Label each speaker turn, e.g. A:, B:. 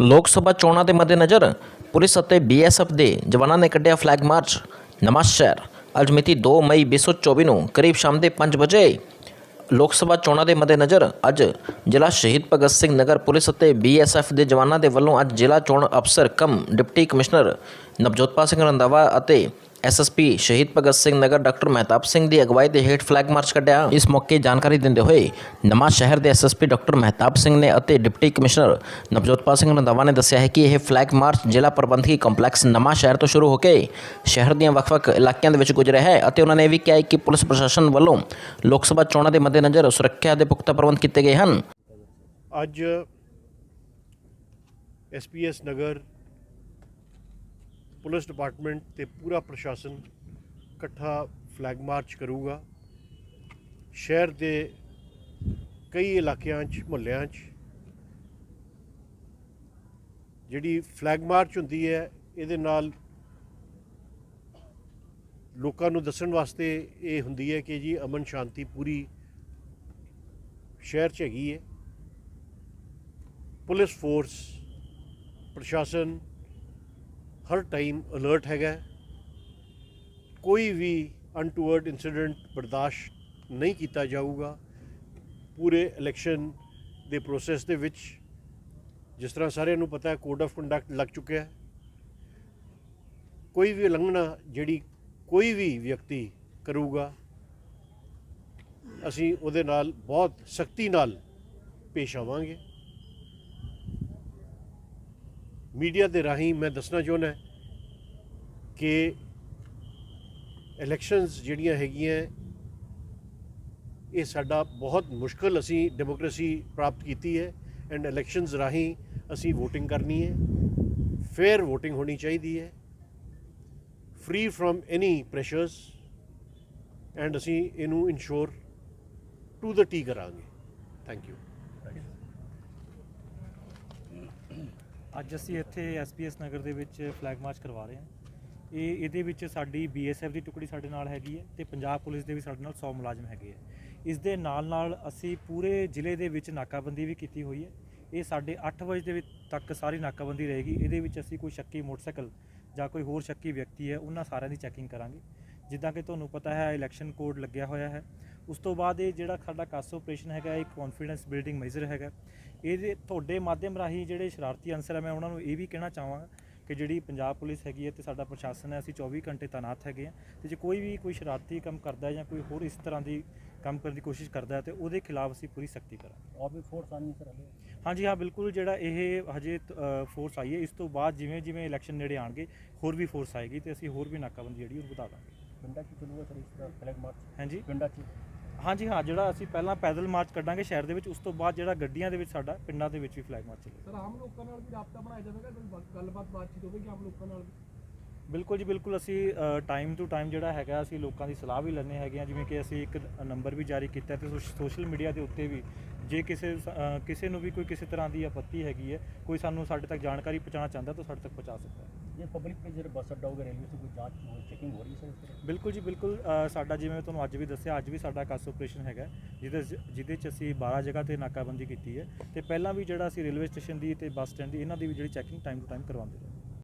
A: ਲੋਕ ਸਭਾ ਚੋਣਾਂ ਦੇ ਮੱਦੇਨਜ਼ਰ ਪੁਲਿਸ ਅਤੇ ਬੀਐਸਐਫ ਦੇ ਜਵਾਨਾਂ ਨੇ ਕੱਢਿਆ ਫਲੈਗ ਮਾਰਚ ਨਵਾਂ ਸ਼ਹਿਰ ਅੱਜ ਮਿਤੀ 2 ਮਈ 2024 ਨੂੰ ਕਰੀਬ ਸ਼ਾਮ ਦੇ 5 ਵਜੇ। ਲੋਕ ਸਭਾ ਚੋਣਾਂ ਦੇ ਮੱਦੇਨਜ਼ਰ ਅੱਜ ਜ਼ਿਲ੍ਹਾ ਸ਼ਹੀਦ ਭਗਤ ਸਿੰਘ ਨਗਰ ਪੁਲਿਸ ਅਤੇ ਬੀਐਸਐਫ ਦੇ ਜਵਾਨਾਂ ਦੇ ਵੱਲੋਂ ਅੱਜ ਜ਼ਿਲ੍ਹਾ ਚੋਣ ਅਫਸਰ, cum deputy commissioner Navjotpal Singh Randhawa ਅਤੇ ਐਸਐਸਪੀ ਸ਼ਹੀਦ ਭਗਤ ਸਿੰਘ ਨਗਰ ਡਾਕਟਰ ਮਹਿਤਾਬ ਸਿੰਘ ਦੀ ਅਗਵਾਈ ਦੇ ਹੇਠ ਫਲੈਗ ਮਾਰਚ ਕੱਢਿਆ। ਇਸ ਮੌਕੇ ਜਾਣਕਾਰੀ ਦਿੰਦੇ ਹੋਏ ਨਵਾਂ ਸ਼ਹਿਰ ਦੇ ਐਸਐਸਪੀ ਡਾਕਟਰ ਮਹਿਤਾਬ ਸਿੰਘ ਨੇ ਅਤੇ ਡਿਪਟੀ ਕਮਿਸ਼ਨਰ ਨਵਜੋਤਪਾਲ ਸਿੰਘ ਰੰਧਾਵਾ ਨੇ ਦੱਸਿਆ ਹੈ ਕਿ ਇਹ ਫਲੈਗ ਮਾਰਚ ਜ਼ਿਲ੍ਹਾ ਪ੍ਰਬੰਧਕੀ ਕੰਪਲੈਕਸ ਨਵਾਂ ਸ਼ਹਿਰ ਤੋਂ ਸ਼ੁਰੂ ਹੋ ਕੇ ਸ਼ਹਿਰ ਦੀਆਂ ਵੱਖ-ਵੱਖ ਇਲਾਕਿਆਂ ਦੇ ਵਿੱਚ ਗੁਜ਼ਰਿਆ ਹੈ ਅਤੇ ਉਹਨਾਂ ਨੇ ਇਹ ਵੀ ਕਿਹਾ ਹੈ ਕਿ ਪੁਲਿਸ ਪ੍ਰਸ਼ਾਸਨ ਵੱਲੋਂ ਲੋਕ ਸਭਾ ਚੋਣਾਂ ਦੇ ਮੱਦੇਨਜ਼ਰ ਸੁਰੱਖਿਆ ਦੇ ਪੁਖਤਾ ਪ੍ਰਬੰਧ ਕੀਤੇ ਗਏ ਹਨ।
B: ਅੱਜ ਐਸਪੀਐਸ ਨਗਰ ਪੁਲਿਸ ਡਿਪਾਰਟਮੈਂਟ ਤੇ ਪੂਰਾ ਪ੍ਰਸ਼ਾਸਨ ਇਕੱਠਾ ਫਲੈਗ ਮਾਰਚ ਕਰੂਗਾ। ਸ਼ਹਿਰ ਦੇ ਕਈ ਇਲਾਕਿਆਂ 'ਚ, ਮੁਹੱਲਿਆਂ 'ਚ ਜਿਹੜੀ ਫਲੈਗ ਮਾਰਚ ਹੁੰਦੀ ਹੈ, ਇਹਦੇ ਨਾਲ ਲੋਕਾਂ ਨੂੰ ਦੱਸਣ ਵਾਸਤੇ ਇਹ ਹੁੰਦੀ ਹੈ ਕਿ ਜੀ ਅਮਨ ਸ਼ਾਂਤੀ ਪੂਰੀ ਸ਼ਹਿਰ 'ਚ ਹੈਗੀ ਹੈ। ਪੁਲਿਸ ਫੋਰਸ, ਪ੍ਰਸ਼ਾਸਨ ਹਰ ਟਾਈਮ ਅਲਰਟ ਹੈਗਾ ਕੋਈ ਵੀ ਅਨਟੂਵਰਡ ਇਨਸੀਡੈਂਟ ਬਰਦਾਸ਼ਤ ਨਹੀਂ ਕੀਤਾ ਜਾਊਗਾ। ਪੂਰੇ ਇਲੈਕਸ਼ਨ ਦੇ ਪ੍ਰੋਸੈਸ ਦੇ ਵਿੱਚ, ਜਿਸ ਤਰ੍ਹਾਂ ਸਾਰਿਆਂ ਨੂੰ ਪਤਾ ਹੈ ਕੋਡ ਆਫ ਕੰਡਕਟ ਲੱਗ ਚੁੱਕਿਆ ਹੈ। ਕੋਈ ਵੀ ਉਲੰਘਣਾ ਜਿਹੜੀ ਕੋਈ ਵੀ ਵਿਅਕਤੀ ਕਰੂਗਾ, ਅਸੀਂ ਉਹਦੇ ਨਾਲ ਬਹੁਤ ਸਖਤੀ ਨਾਲ ਪੇਸ਼ ਆਵਾਂਗੇ। ਮੀਡੀਆ ਦੇ ਰਾਹੀਂ ਮੈਂ ਦੱਸਣਾ ਚਾਹੁੰਦਾ ਕਿ ਇਲੈਕਸ਼ਨਸ ਜਿਹੜੀਆਂ ਹੈਗੀਆਂ, ਇਹ ਸਾਡਾ ਬਹੁਤ ਮੁਸ਼ਕਲ ਅਸੀਂ ਡੈਮੋਕ੍ਰੇਸੀ ਪ੍ਰਾਪਤ ਕੀਤੀ ਹੈ ਐਂਡ ਇਲੈਕਸ਼ਨਸ ਰਾਹੀਂ ਅਸੀਂ VOTING ਕਰਨੀ ਹੈ ਫੇਅਰ VOTING ਹੋਣੀ ਚਾਹੀਦੀ ਹੈ free from any pressures and ਅਸੀਂ ਇਹਨੂੰ ਇਨਸ਼ੋਰ ਟੂ ਦ ਟੀ ਕਰਾਂਗੇ। ਥੈਂਕ ਯੂ
C: ਅੱਜ ਅਸੀਂ ਇੱਥੇ ਐਸਪੀਐਸ ਨਗਰ ਦੇ ਵਿੱਚ ਫਲੈਗ ਮਾਰਚ ਕਰਵਾ ਰਹੇ ਹਾਂ। ਇਹ ਇਹਦੇ ਵਿੱਚ ਸਾਡੀ ਬੀਐਸਐਫ ਦੀ ਟੁਕੜੀ ਸਾਡੇ ਨਾਲ ਹੈਗੀ ਹੈ ਤੇ ਪੰਜਾਬ ਪੁਲਿਸ ਦੇ ਵੀ ਸਾਡੇ ਨਾਲ 100 ਮੁਲਾਜ਼ਮ ਹੈਗੇ ਹੈ। ਇਸ ਦੇ ਨਾਲ ਨਾਲ ਅਸੀਂ ਪੂਰੇ ਜ਼ਿਲ੍ਹੇ ਦੇ ਵਿੱਚ ਨਾਕਾਬੰਦੀ ਵੀ ਕੀਤੀ ਹੋਈ ਹੈ। ਇਹ ਸਾਡੇ 8 ਵਜੇ ਦੇ ਤੱਕ ਸਾਰੀ ਨਾਕਾਬੰਦੀ ਰਹੇਗੀ। ਇਹਦੇ ਵਿੱਚ ਅਸੀਂ ਕੋਈ ਸ਼ੱਕੀ ਮੋਟਰਸਾਈਕਲ ਜਾਂ ਕੋਈ ਹੋਰ ਸ਼ੱਕੀ ਵਿਅਕਤੀ ਹੈ, ਉਹਨਾਂ ਸਾਰਿਆਂ ਦੀ ਚੈਕਿੰਗ ਕਰਾਂਗੇ। ਜਿੱਦਾਂ ਕਿ ਤੁਹਾਨੂੰ ਪਤਾ ਹੈ ਇਲੈਕਸ਼ਨ ਕੋਡ ਲੱਗਿਆ ਹੋਇਆ ਹੈ। ਉਸ ਤੋਂ ਬਾਅਦ ਇਹ ਜਿਹੜਾ ਸਾਡਾ ਕਾਸ ਆਪਰੇਸ਼ਨ ਹੈਗਾ ਇਹ ਕੌਨਫੀਡੈਂਸ ਬਿਲਡਿੰਗ ਮੈਜ਼ਰ ਹੈਗਾ। ਇਹਦੇ ਤੁਹਾਡੇ ਮਾਧਿਅਮ ਰਾਹੀਂ ਜਿਹੜੇ ਸ਼ਰਾਰਤੀ ਅੰਸਰ ਹੈ ਮੈਂ ਉਹਨਾਂ ਨੂੰ ਇਹ ਵੀ ਕਹਿਣਾ ਚਾਹਾਂਗਾ ਕਿ ਜਿਹੜੀ ਪੰਜਾਬ ਪੁਲਿਸ ਹੈਗੀ ਹੈ ਤੇ ਸਾਡਾ ਪ੍ਰਸ਼ਾਸਨ ਹੈ ਅਸੀਂ 24 ਘੰਟੇ ਤਾਨਾਤ ਹੈਗੇ ਆ ਤੇ ਜੇ ਕੋਈ ਵੀ ਕੋਈ ਸ਼ਰਾਰਤੀ ਕੰਮ ਕਰਦਾ ਜਾਂ ਕੋਈ ਹੋਰ ਇਸ ਤਰ੍ਹਾਂ ਦੀ ਕੰਮ ਕਰਨ ਦੀ ਕੋਸ਼ਿਸ਼ ਕਰਦਾ ਹੈ ਤੇ ਉਹਦੇ ਖਿਲਾਫ ਅਸੀਂ ਪੂਰੀ ਸਖਤੀ ਕਰਾਂਗੇ।
D: ਆਪ ਵੀ ਫੋਰਸ ਆਣੀ ਸਰ
C: ਹਾਂਜੀ? ਹਾਂ ਬਿਲਕੁਲ ਜਿਹੜਾ ਇਹ ਹਜੇ ਫੋਰਸ ਆਈ ਹੈ ਇਸ ਤੋਂ ਬਾਅਦ ਜਿਵੇਂ ਜਿਵੇਂ ਇਲੈਕਸ਼ਨ ਨੇੜੇ ਆਣਗੇ ਹੋਰ ਵੀ ਫੋਰਸ ਆਏਗੀ ਤੇ ਅਸੀਂ ਹੋਰ ਵੀ ਨਾਕਾਬੰਦੀ ਜਿਹੜੀ ਉਹ ਵਧਾ ਦਾਂਗੇ।
D: ਪਿੰਡਾਂ 'ਚ ਚੱਲੂਗਾ ਸਰ ਇਸ ਤਰ੍ਹਾਂ ਫਲੈਗ ਮਾਰਚ
C: ਹਾਂਜੀ?
D: ਪਿੰਡਾਂ 'ਚ?
C: ਹਾਂਜੀ ਹਾਂ ਜਿਹੜਾ ਅਸੀਂ ਪਹਿਲਾਂ ਪੈਦਲ ਮਾਰਚ ਕੱਢਾਂਗੇ ਸ਼ਹਿਰ ਦੇ ਵਿੱਚ ਉਸ ਤੋਂ ਬਾਅਦ ਜਿਹੜਾ ਗੱਡੀਆਂ ਦੇ ਵਿੱਚ ਸਾਡਾ ਪਿੰਡਾਂ ਦੇ ਵਿੱਚ ਵੀ ਫਲੈਗ ਮਾਰਚ ਚੱਲੇਗਾ।
E: ਸਰ ਆਮ ਲੋਕਾਂ ਨਾਲ ਵੀ ਰਾਬਤਾ ਬਣਾਇਆ ਜਾਵੇਗਾ? ਕੋਈ ਗੱਲਬਾਤ ਬਾਤਚੀਤ ਹੋਵੇਗੀ ਆਮ ਲੋਕਾਂ ਨਾਲ ਵੀ?
C: ਬਿਲਕੁਲ ਜੀ ਬਿਲਕੁਲ ਅਸੀਂ ਟਾਈਮ ਟੂ ਟਾਈਮ ਜਿਹੜਾ ਹੈਗਾ ਅਸੀਂ ਲੋਕਾਂ ਦੀ ਸਲਾਹ ਵੀ ਲੈਂਦੇ ਹੈਗੇ ਆ ਜਿਵੇਂ ਕਿ ਅਸੀਂ ਇੱਕ ਨੰਬਰ ਵੀ ਜਾਰੀ ਕੀਤਾ ਤੇ ਸੋਸ਼ਲ ਮੀਡੀਆ ਦੇ ਉੱਤੇ ਵੀ ਜੇ ਕਿਸੇ ਕਿਸੇ ਨੂੰ ਵੀ ਕੋਈ ਕਿਸੇ ਤਰ੍ਹਾਂ ਦੀ ਆਪੱਤੀ ਹੈਗੀ ਹੈ ਕੋਈ ਸਾਨੂੰ ਸਾਡੇ ਤੱਕ ਜਾਣਕਾਰੀ ਪਹੁੰਚਾਉਣਾ ਚਾਹੁੰਦਾ ਤਾਂ ਸਾਡੇ ਤੱਕ ਪਹੁੰਚਾ ਸਕਦਾ ਹੈ।
D: ये पब्लिक में जरा बस अड्डा होगा रेलवे से कोई जांच हो चेकिंग हो रही है सर
C: ਬਿਲਕੁਲ ਜੀ ਬਿਲਕੁਲ ਸਾਡਾ ਜਿਵੇਂ ਤੁਹਾਨੂੰ ਅੱਜ ਵੀ ਦੱਸਿਆ ਅੱਜ ਵੀ ਸਾਡਾ ਕਾਸ ਆਪਰੇਸ਼ਨ ਹੈਗਾ ਜਿਹਦੇ ਜਿਹਦੇ ਚ ਅਸੀਂ 12 ਜਗ੍ਹਾ ਤੇ ਨਾਕਾਬੰਦੀ ਕੀਤੀ ਹੈ ਤੇ ਪਹਿਲਾਂ ਵੀ ਜਿਹੜਾ ਅਸੀਂ ਰੇਲਵੇ ਸਟੇਸ਼ਨ ਦੀ ਤੇ ਬੱਸ ਸਟੈਂਡ ਦੀ ਇਹਨਾਂ ਦੀ ਵੀ ਜਿਹੜੀ ਚੈਕਿੰਗ ਟਾਈਮ ਟੂ ਟਾਈਮ ਕਰਵਾਉਂਦੇ ਰਹੇ